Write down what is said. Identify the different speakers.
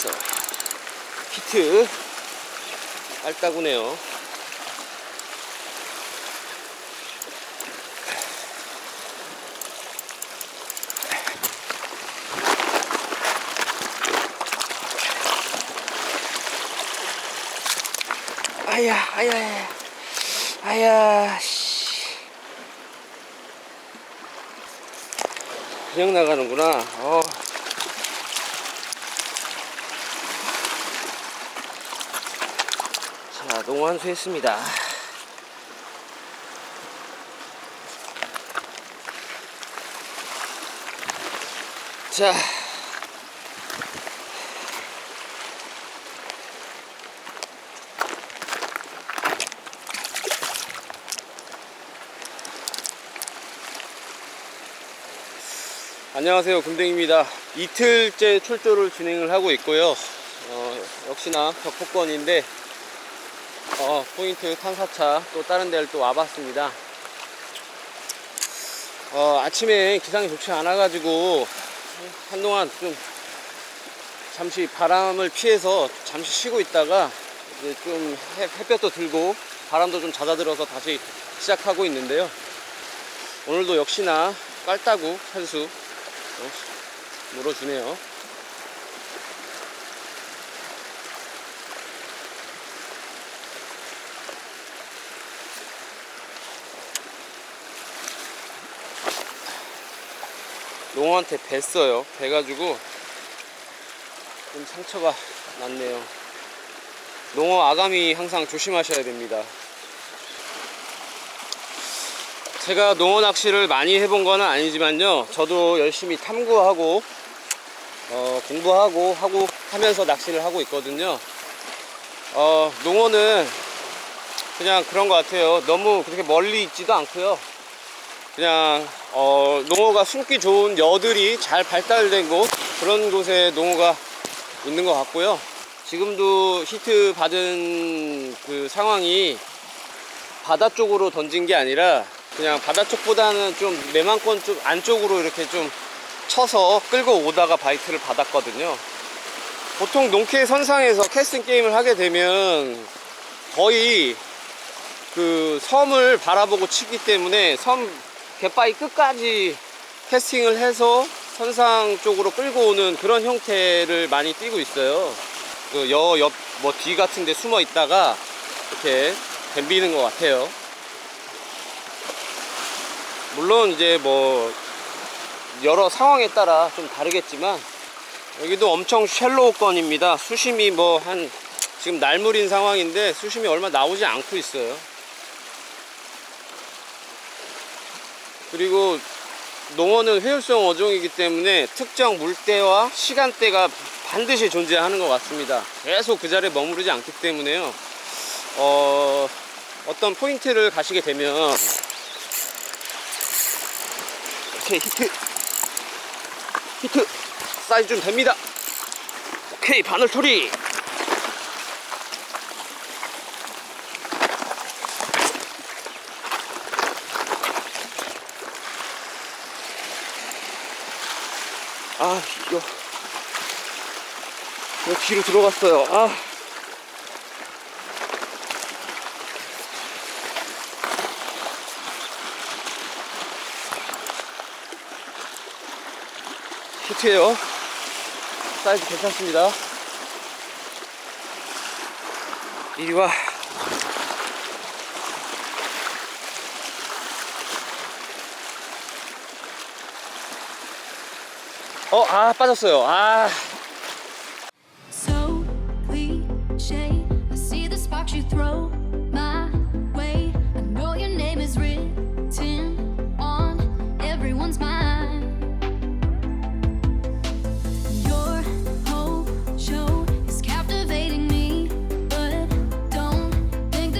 Speaker 1: 있어 키트 알따구네요 아야 아야 아야 아야 씨. 그냥 나가는구나 어. 자, 농어 한수 했습니다. 자. 안녕하세요 금댕입니다 이틀째 출조를 진행을 하고 있고요 어, 역시나 벽폭권인데 어, 포인트 탐사차 또 다른 데를 또 와봤습니다 어, 아침에 기상이 좋지 않아 가지고 한동안 좀 잠시 바람을 피해서 잠시 쉬고 있다가 이제 좀 해, 햇볕도 들고 바람도 좀 잦아들어서 다시 시작하고 있는데요 오늘도 역시나 깔따구 한수 어, 물어주네요. 농어한테 뱄어요. 배가지고 좀 상처가 났네요. 농어 아가미 항상 조심하셔야 됩니다. 제가 농어 낚시를 많이 해본 거는 아니지만요. 저도 열심히 탐구하고 어, 공부하고 하고 하면서 낚시를 하고 있거든요. 어, 농어는 그냥 그런 것 같아요. 너무 그렇게 멀리 있지도 않고요. 그냥 어, 농어가 숨기 좋은 여들이 잘 발달된 곳 그런 곳에 농어가 있는 것 같고요. 지금도 히트 받은 그 상황이 바다 쪽으로 던진 게 아니라 그냥 바다 쪽보다는 좀 매만권 쪽 안쪽으로 이렇게 좀 쳐서 끌고 오다가 바이트를 받았거든요. 보통 농캐 선상에서 캐스팅 게임을 하게 되면 거의 그 섬을 바라보고 치기 때문에 섬 갯바위 끝까지 캐스팅을 해서 선상 쪽으로 끌고 오는 그런 형태를 많이 띄고 있어요. 그 여, 옆, 뭐 뒤 같은 데 숨어 있다가 이렇게 덤비는 것 같아요. 물론 이제 뭐 여러 상황에 따라 좀 다르겠지만 여기도 엄청 쉘로우 건입니다. 수심이 뭐 한 지금 날물인 상황인데 수심이 얼마 나오지 않고 있어요. 그리고 농어는 회율성 어종이기 때문에 특정 물대와 시간대가 반드시 존재하는 것 같습니다. 계속 그 자리에 머무르지 않기 때문에요. 어, 어떤 포인트를 가시게 되면 오케이 히트 히트 사이즈 좀 됩니다 오케이 바늘토리 아 이거. 이거 뒤로 들어갔어요. 아. 히트예요. 사이즈 괜찮습니다. 이리 와 어, 아, 빠졌어요. 아,